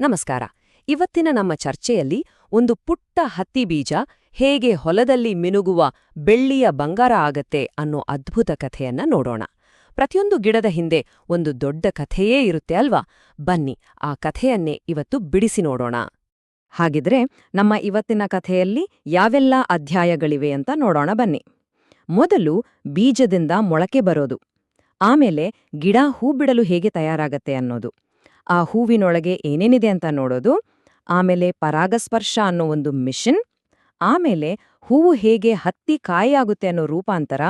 ನಮಸ್ಕಾರ. ಇವತ್ತಿನ ನಮ್ಮ ಚರ್ಚೆಯಲ್ಲಿ ಒಂದು ಪುಟ್ಟ ಹತ್ತಿ ಬೀಜ ಹೇಗೆ ಹೊಲದಲ್ಲಿ ಮಿನುಗುವ ಬೆಳ್ಳಿಯ ಬಂಗಾರ ಆಗತ್ತೆ ಅನ್ನೋ ಅದ್ಭುತ ಕಥೆಯನ್ನ ನೋಡೋಣ. ಪ್ರತಿಯೊಂದು ಗಿಡದ ಹಿಂದೆ ಒಂದು ದೊಡ್ಡ ಕಥೆಯೇ ಇರುತ್ತೆ ಅಲ್ವಾ? ಬನ್ನಿ, ಆ ಕಥೆಯನ್ನೇ ಇವತ್ತು ಬಿಡಿಸಿ ನೋಡೋಣ. ಹಾಗಿದ್ರೆ ನಮ್ಮ ಇವತ್ತಿನ ಕಥೆಯಲ್ಲಿ ಯಾವೆಲ್ಲ ಅಧ್ಯಾಯಗಳಿವೆ ಅಂತ ನೋಡೋಣ ಬನ್ನಿ. ಮೊದಲು ಬೀಜದಿಂದ ಮೊಳಕೆ ಬರೋದು. ಆಮೇಲೆ ಗಿಡ ಹೂ ಬಿಡಲು ಹೇಗೆ ತಯಾರಾಗತ್ತೆ ಅನ್ನೋದು. ಆ ಹೂವಿನೊಳಗೆ ಏನೇನಿದೆ ಅಂತ ನೋಡೋದು. ಆಮೇಲೆ ಪರಾಗಸ್ಪರ್ಶ ಅನ್ನೋ ಒಂದು ಮಿಷನ್. ಆಮೇಲೆ ಹೂವು ಹೇಗೆ ಹತ್ತಿ ಕಾಯಿಯಾಗುತ್ತೆ ಅನ್ನೋ ರೂಪಾಂತರ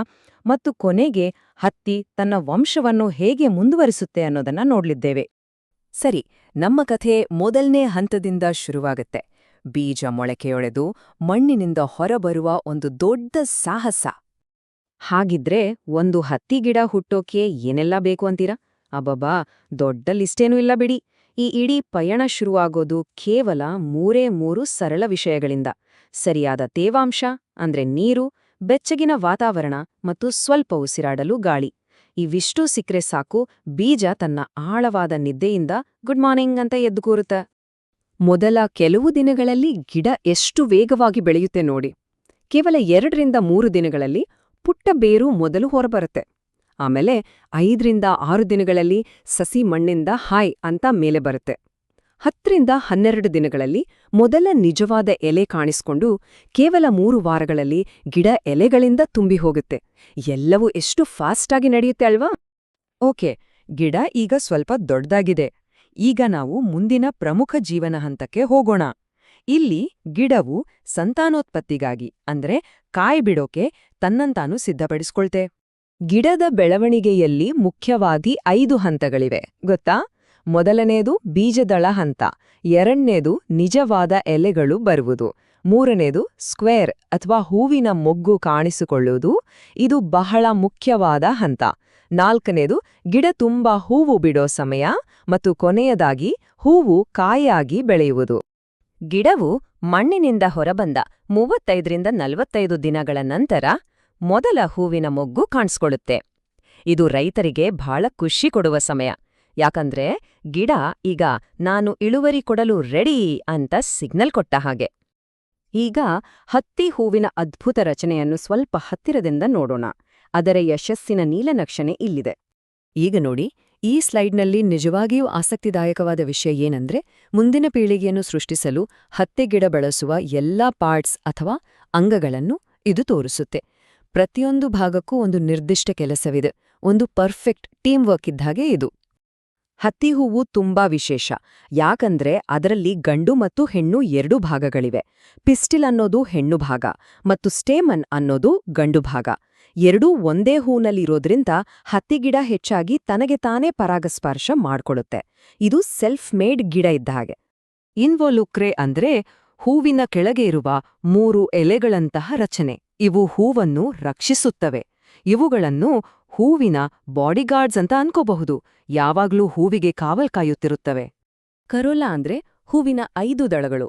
ಮತ್ತು ಕೊನೆಗೆ ಹತ್ತಿ ತನ್ನ ವಂಶವನ್ನು ಹೇಗೆ ಮುಂದುವರಿಸುತ್ತೆ ಅನ್ನೋದನ್ನ ನೋಡ್ಲಿದ್ದೇವೆ. ಸರಿ, ನಮ್ಮ ಕಥೆ ಮೊದಲನೇ ಹಂತದಿಂದ ಶುರುವಾಗುತ್ತೆ. ಬೀಜ ಮೊಳಕೆಯೊಳೆದು ಮಣ್ಣಿನಿಂದ ಹೊರಬರುವ ಒಂದು ದೊಡ್ಡ ಸಾಹಸ. ಹಾಗಿದ್ರೆ ಒಂದು ಹತ್ತಿ ಗಿಡ ಹುಟ್ಟೋಕೆ ಏನೆಲ್ಲ ಬೇಕು ಅಂತೀರಾ? ಅಬ್ಬಬ್ಬಾ, ದೊಡ್ಡ ಲಿಸ್ಟೇನೂ ಇಲ್ಲ ಬಿಡಿ. ಈ ಇಡೀ ಪಯಣ ಶುರುವಾಗೋದು ಕೇವಲ ಮೂರೇ ಮೂರು ಸರಳ ವಿಷಯಗಳಿಂದ. ಸರಿಯಾದ ತೇವಾಂಶ, ಅಂದ್ರೆ ನೀರು, ಬೆಚ್ಚಗಿನ ವಾತಾವರಣ ಮತ್ತು ಸ್ವಲ್ಪ ಉಸಿರಾಡಲು ಗಾಳಿ. ಇವಿಷ್ಟೂ ಸಿಕ್ಕರೆ ಸಾಕು, ಬೀಜ ತನ್ನ ಆಳವಾದ ನಿದ್ದೆಯಿಂದ ಗುಡ್ ಮಾರ್ನಿಂಗ್ ಅಂತ ಎದ್ದು ಕೂರುತ್ತ. ಮೊದಲ ಕೆಲವು ದಿನಗಳಲ್ಲಿ ಗಿಡ ಎಷ್ಟು ವೇಗವಾಗಿ ಬೆಳೆಯುತ್ತೆ ನೋಡಿ. ಕೇವಲ ಎರಡರಿಂದ ಮೂರು ದಿನಗಳಲ್ಲಿ ಪುಟ್ಟ ಬೇರು ಮೊದಲು ಹೊರಬರುತ್ತೆ. ಆಮೇಲೆ ಐದರಿಂದ ಆರು ದಿನಗಳಲ್ಲಿ ಸಸಿ ಮಣ್ಣಿಂದ ಹಾಯ್ ಅಂತ ಮೇಲೆ ಬರುತ್ತೆ. ಹತ್ತರಿಂದ ಹನ್ನೆರಡು ದಿನಗಳಲ್ಲಿ ಮೊದಲ ನಿಜವಾದ ಎಲೆ ಕಾಣಿಸ್ಕೊಂಡು ಕೇವಲ ಮೂರು ವಾರಗಳಲ್ಲಿ ಗಿಡ ಎಲೆಗಳಿಂದ ತುಂಬಿ ಹೋಗುತ್ತೆ. ಎಲ್ಲವೂ ಎಷ್ಟು ಫಾಸ್ಟಾಗಿ ನಡೆಯುತ್ತೆ ಅಲ್ವಾ? ಓಕೆ, ಗಿಡ ಈಗ ಸ್ವಲ್ಪ ದೊಡ್ಡದಾಗಿದೆ. ಈಗ ನಾವು ಮುಂದಿನ ಪ್ರಮುಖ ಜೀವನ ಹಂತಕ್ಕೆ ಹೋಗೋಣ. ಇಲ್ಲಿ ಗಿಡವು ಸಂತಾನೋತ್ಪತ್ತಿಗಾಗಿ, ಅಂದ್ರೆ ಕಾಯಿ ಬಿಡೋಕೆ ತನ್ನಂತಾನು ಸಿದ್ಧಪಡಿಸ್ಕೊಳ್ತೆ. ಗಿಡದ ಬೆಳವಣಿಗೆಯಲ್ಲಿ ಮುಖ್ಯವಾಗಿ ಐದು ಹಂತಗಳಿವೆ. ಗೊತ್ತಾ? ಮೊದಲನೆಯದು ಬೀಜದಳ ಹಂತ, ಎರಡನೇದು ನಿಜವಾದ ಎಲೆಗಳು ಬರುವುದು, ಮೂರನೇದು ಸ್ಕ್ವೇರ್ ಅಥವಾ ಹೂವಿನ ಮೊಗ್ಗು ಕಾಣಿಸಿಕೊಳ್ಳುವುದು, ಇದು ಬಹಳ ಮುಖ್ಯವಾದ ಹಂತ. ನಾಲ್ಕನೇದು ಗಿಡ ತುಂಬಾ ಹೂವು ಬಿಡೋ ಸಮಯ ಮತ್ತು ಕೊನೆಯದಾಗಿ ಹೂವು ಕಾಯಾಗಿ ಬೆಳೆಯುವುದು. ಗಿಡವು ಮಣ್ಣಿನಿಂದ ಹೊರಬಂದ ಮೂವತ್ತೈದರಿಂದ ನಲವತ್ತೈದು ದಿನಗಳ ನಂತರ ಮೊದಲ ಹೂವಿನ ಮೊಗ್ಗು ಕಾಣಿಸ್ಕೊಳ್ಳುತ್ತೆ. ಇದು ರೈತರಿಗೆ ಬಹಳ ಖುಷಿ ಕೊಡುವ ಸಮಯ. ಯಾಕಂದ್ರೆ ಗಿಡ ಈಗ ನಾನು ಇಳುವರಿ ಕೊಡಲು ರೆಡಿ ಅಂತ ಸಿಗ್ನಲ್ ಕೊಟ್ಟ ಹಾಗೆ. ಈಗ ಹತ್ತಿ ಹೂವಿನ ಅದ್ಭುತ ರಚನೆಯನ್ನು ಸ್ವಲ್ಪ ಹತ್ತಿರದಿಂದ ನೋಡೋಣ. ಅದರ ಯಶಸ್ಸಿನ ನೀಲನಕ್ಷಣೆ ಇಲ್ಲಿದೆ. ಈಗ ನೋಡಿ, ಈ ಸ್ಲೈಡ್ನಲ್ಲಿ ನಿಜವಾಗಿಯೂ ಆಸಕ್ತಿದಾಯಕವಾದ ವಿಷಯ ಏನಂದ್ರೆ, ಮುಂದಿನ ಪೀಳಿಗೆಯನ್ನು ಸೃಷ್ಟಿಸಲು ಹತ್ತೆ ಗಿಡ ಬಳಸುವ ಎಲ್ಲಾ ಪಾರ್ಟ್ಸ್ ಅಥವಾ ಅಂಗಗಳನ್ನು ಇದು ತೋರಿಸುತ್ತೆ. ಪ್ರತಿಯೊಂದು ಭಾಗಕ್ಕೂ ಒಂದು ನಿರ್ದಿಷ್ಟ ಕೆಲಸವಿದೆ. ಒಂದು ಪರ್ಫೆಕ್ಟ್ ಟೀಮ್ ವರ್ಕ್ ಇದ್ದಾಗೆ ಇದು. ಹತ್ತಿ ಹೂವು ತುಂಬಾ ವಿಶೇಷ. ಯಾಕಂದ್ರೆ ಅದರಲ್ಲಿ ಗಂಡು ಮತ್ತು ಹೆಣ್ಣು ಎರಡು ಭಾಗಗಳಿವೆ. ಪಿಸ್ಟಿಲ್ ಅನ್ನೋದು ಹೆಣ್ಣು ಭಾಗ ಮತ್ತು ಸ್ಟೇಮನ್ ಅನ್ನೋದು ಗಂಡು ಭಾಗ. ಎರಡೂ ಒಂದೇ ಹೂನಲ್ಲಿರೋದ್ರಿಂದ ಹತ್ತಿಗಿಡ ಹೆಚ್ಚಾಗಿ ತನಗೆ ತಾನೇ ಪರಾಗಸ್ಪರ್ಶ ಮಾಡ್ಕೊಳುತ್ತೆ ಇದು ಸೆಲ್ಫ್ ಮೇಡ್ ಗಿಡ ಇದ್ದ ಹಾಗೆ. ಇನ್ವೊಲುಕ್ರೆ ಅಂದ್ರೆ ಹೂವಿನ ಕೆಳಗೆ ಇರುವ ಮೂರು ಎಲೆಗಳಂತಹ ರಚನೆ. ಇವು ಹೂವನ್ನು ರಕ್ಷಿಸುತ್ತವೆ. ಇವುಗಳನ್ನು ಹೂವಿನ ಬಾಡಿಗಾರ್ಡ್ಸ್ ಅಂತ ಅನ್ಕೋಬಹುದು. ಯಾವಾಗ್ಲೂ ಹೂವಿಗೆ ಕಾವಲ್ ಕಾಯುತ್ತಿರುತ್ತವೆ. ಕರೋಲ ಅಂದ್ರೆ ಹೂವಿನ ಐದು ದಳಗಳು.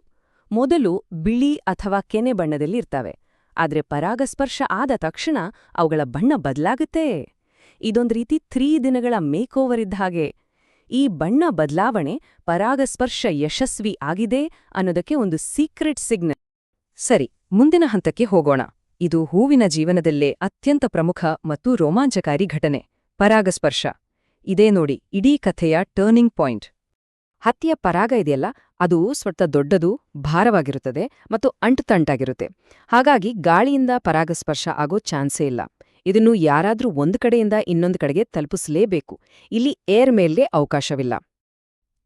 ಮೊದಲು ಬಿಳಿ ಅಥವಾ ಕೆನೆ ಬಣ್ಣದಲ್ಲಿ ಇರ್ತವೆ. ಆದ್ರೆ ಪರಾಗಸ್ಪರ್ಶ ಆದ ತಕ್ಷಣ ಅವುಗಳ ಬಣ್ಣ ಬದಲಾಗುತ್ತೆ. ಇದೊಂದು ರೀತಿ ತ್ರೀ ದಿನಗಳ ಮೇಕೋವರ್ ಇದ್ದ ಹಾಗೆ. ಈ ಬಣ್ಣ ಬದಲಾವಣೆ ಪರಾಗಸ್ಪರ್ಶ ಯಶಸ್ವಿ ಆಗಿದೆ ಅನ್ನೋದಕ್ಕೆ ಒಂದು ಸೀಕ್ರೆಟ್ ಸಿಗ್ನಲ್. ಸರಿ, ಮುಂದಿನ ಹಂತಕ್ಕೆ ಹೋಗೋಣ. ಇದು ಹೂವಿನ ಜೀವನದಲ್ಲೇ ಅತ್ಯಂತ ಪ್ರಮುಖ ಮತ್ತು ರೋಮಾಂಚಕಾರಿ ಘಟನೆ. ಪರಾಗಸ್ಪರ್ಶ. ಇದೇ ನೋಡಿ, ಇಡೀ ಕಥೆಯ ಟರ್ನಿಂಗ್ ಪಾಯಿಂಟ್ ಹತ್ತಿಯ ಪರಾಗ ಇದೆಯಲ್ಲ, ಅದು ಸ್ವಲ್ಪ ದೊಡ್ಡದು, ಭಾರವಾಗಿರುತ್ತದೆ ಮತ್ತು ಅಂಟುತಂಟಾಗಿರುತ್ತೆ. ಹಾಗಾಗಿ ಗಾಳಿಯಿಂದ ಪರಾಗಸ್ಪರ್ಶ ಆಗೋ ಚಾನ್ಸೇ ಇಲ್ಲ. ಇದನ್ನು ಯಾರಾದರೂ ಒಂದು ಕಡೆಯಿಂದ ಇನ್ನೊಂದು ಕಡೆಗೆ ತಲುಪಿಸಲೇಬೇಕು. ಇಲ್ಲಿ ಏರ್ ಮೇಲೆ ಅವಕಾಶವಿಲ್ಲ.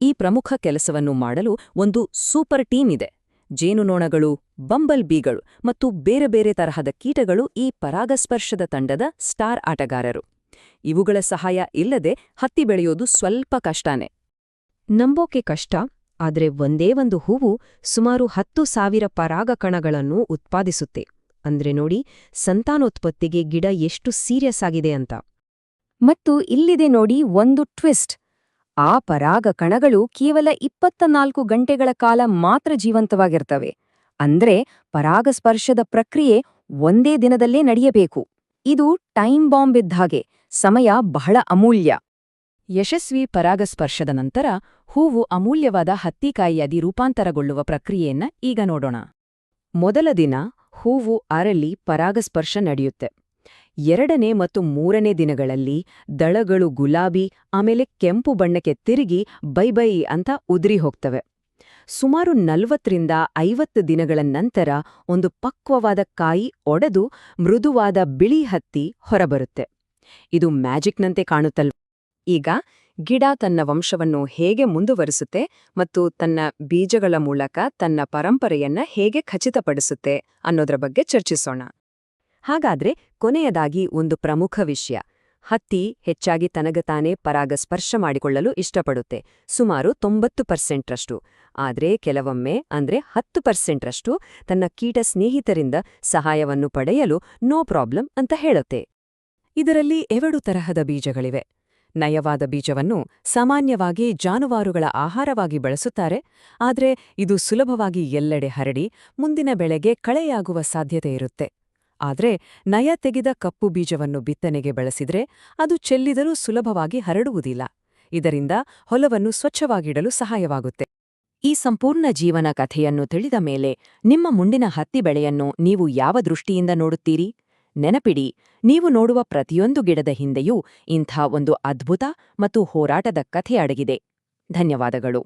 ಈ ಪ್ರಮುಖ ಕೆಲಸವನ್ನು ಮಾಡಲು ಒಂದು ಸೂಪರ್ ಟೀಮ್ ಇದೆ. ಜೇನುನೊಣಗಳು, ಬಂಬಲ್ ಬೀಗಳು ಮತ್ತು ಬೇರೆ ಬೇರೆ ತರಹದ ಕೀಟಗಳು ಈ ಪರಾಗಸ್ಪರ್ಶದ ತಂಡದ ಸ್ಟಾರ್ ಆಟಗಾರರು. ಇವುಗಳ ಸಹಾಯ ಇಲ್ಲದೆ ಹತ್ತಿ ಬೆಳೆಯೋದು ಸ್ವಲ್ಪ ಕಷ್ಟನೇ. ನಂಬೋಕೆ ಕಷ್ಟ, ಆದರೆ ಒಂದೇ ಒಂದು ಹೂವು ಸುಮಾರು ಹತ್ತು ಸಾವಿರ ಪರಾಗ ಕಣಗಳನ್ನು ಉತ್ಪಾದಿಸುತ್ತೆ. ಅಂದ್ರೆ ನೋಡಿ, ಸಂತಾನೋತ್ಪತ್ತಿಗೆ ಗಿಡ ಎಷ್ಟು ಸೀರಿಯಸ್ ಆಗಿದೆ ಅಂತ. ಮತ್ತು ಇಲ್ಲಿದೆ ನೋಡಿ ಒಂದು ಟ್ವಿಸ್ಟ್. ಆ ಪರಾಗ ಕಣಗಳು ಕೇವಲ ಇಪ್ಪತ್ತ ನಾಲ್ಕು ಗಂಟೆಗಳ ಕಾಲ ಮಾತ್ರ ಜೀವಂತವಾಗಿರ್ತವೆ. ಅಂದ್ರೆ ಪರಾಗಸ್ಪರ್ಶದ ಪ್ರಕ್ರಿಯೆ ಒಂದೇ ದಿನದಲ್ಲೇ ನಡೆಯಬೇಕು. ಇದು ಟೈಮ್ ಬಾಂಬ್ ಇದ್ದಾಗೆ ಸಮಯ ಬಹಳ ಅಮೂಲ್ಯ. ಯಶಸ್ವಿ ಪರಾಗಸ್ಪರ್ಶದ ನಂತರ ಹೂವು ಅಮೂಲ್ಯವಾದ ಹತ್ತಿಕಾಯಿಯಾಗಿ ರೂಪಾಂತರಗೊಳ್ಳುವ ಪ್ರಕ್ರಿಯೆಯನ್ನ ಈಗ ನೋಡೋಣ. ಮೊದಲ ದಿನ ಹೂವು ಅರಳಿ ಪರಾಗಸ್ಪರ್ಶ ನಡೆಯುತ್ತೆ. ಎರಡನೇ ಮತ್ತು ಮೂರನೇ ದಿನಗಳಲ್ಲಿ ದಳಗಳು ಗುಲಾಬಿ, ಆಮೇಲೆ ಕೆಂಪು ಬಣ್ಣಕ್ಕೆ ತಿರುಗಿ ಬೈಬೈ ಅಂತ ಉದುರಿ ಹೋಗ್ತವೆ. ಸುಮಾರು ನಲವತ್ತರಿಂದ ಐವತ್ತು ದಿನಗಳ ನಂತರ ಒಂದು ಪಕ್ವವಾದ ಕಾಯಿ ಒಡೆದು ಮೃದುವಾದ ಬಿಳಿ ಹತ್ತಿ ಹೊರಬರುತ್ತೆ. ಇದು ಮ್ಯಾಜಿಕ್ನಂತೆ ಕಾಣುತ್ತಲ್ವ ಈಗ ಗಿಡ ತನ್ನ ವಂಶವನ್ನು ಹೇಗೆ ಮುಂದುವರಿಸುತ್ತೆ ಮತ್ತು ತನ್ನ ಬೀಜಗಳ ಮೂಲಕ ತನ್ನ ಪರಂಪರೆಯನ್ನ ಹೇಗೆ ಖಚಿತಪಡಿಸುತ್ತೆ ಅನ್ನೋದ್ರ ಬಗ್ಗೆ ಚರ್ಚಿಸೋಣ. ಹಾಗಾದ್ರೆ ಕೊನೆಯದಾಗಿ ಒಂದು ಪ್ರಮುಖ ವಿಷಯ. ಹತ್ತಿ ಹೆಚ್ಚಾಗಿ ತನಗತಾನೆ ಪರಾಗ ಸ್ಪರ್ಶ ಮಾಡಿಕೊಳ್ಳಲು ಇಷ್ಟಪಡುತ್ತೆ. ಸುಮಾರು ತೊಂಬತ್ತು ಪರ್ಸೆಂಟ್ರಷ್ಟು ಆದರೆ ಕೆಲವೊಮ್ಮೆ ಅಂದ್ರೆ ಹತ್ತು ಪರ್ಸೆಂಟ್ರಷ್ಟು ತನ್ನ ಕೀಟ ಸ್ನೇಹಿತರಿಂದ ಸಹಾಯವನ್ನು ಪಡೆಯಲು ನೋ ಪ್ರಾಬ್ಲಮ್ ಅಂತ ಹೇಳುತ್ತೆ. ಇದರಲ್ಲಿ ಎರಡು ತರಹದ ಬೀಜಗಳಿವೆ. ನಯವಾದ ಬೀಜವನ್ನು ಸಾಮಾನ್ಯವಾಗಿ ಜಾನುವಾರುಗಳ ಆಹಾರವಾಗಿ ಬಳಸುತ್ತಾರೆ. ಆದರೆ ಇದು ಸುಲಭವಾಗಿ ಎಲ್ಲೆಡೆ ಹರಡಿ ಮುಂದಿನ ಬೆಳೆಗೆ ಕಳೆಯಾಗುವ ಸಾಧ್ಯತೆ ಇರುತ್ತೆ. ಆದರೆ ನಯ ತೆಗೆದ ಕಪ್ಪು ಬೀಜವನ್ನು ಬಿತ್ತನೆಗೆ ಬಳಸಿದರೆ ಅದು ಚೆಲ್ಲಿದರೂ ಸುಲಭವಾಗಿ ಹರಡುವುದಿಲ್ಲ. ಇದರಿಂದ ಹೊಲವನ್ನು ಸ್ವಚ್ಛವಾಗಿಡಲು ಸಹಾಯವಾಗುತ್ತೆ. ಈ ಸಂಪೂರ್ಣ ಜೀವನ ಕಥೆಯನ್ನು ತಿಳಿದ ಮೇಲೆ ನಿಮ್ಮ ಮುಂದಿನ ಹತ್ತಿ ಬೆಳೆಯನ್ನು ನೀವು ಯಾವ ದೃಷ್ಟಿಯಿಂದ ನೋಡುತ್ತೀರಿ? ನೆನಪಿಡಿ, ನೀವು ನೋಡುವ ಪ್ರತಿಯೊಂದು ಗಿಡದ ಹಿಂದೆಯೂ ಇಂಥ ಒಂದು ಅದ್ಭುತ ಮತ್ತು ಹೋರಾಟದ ಕಥೆ ಅಡಗಿದೆ. ಧನ್ಯವಾದಗಳು.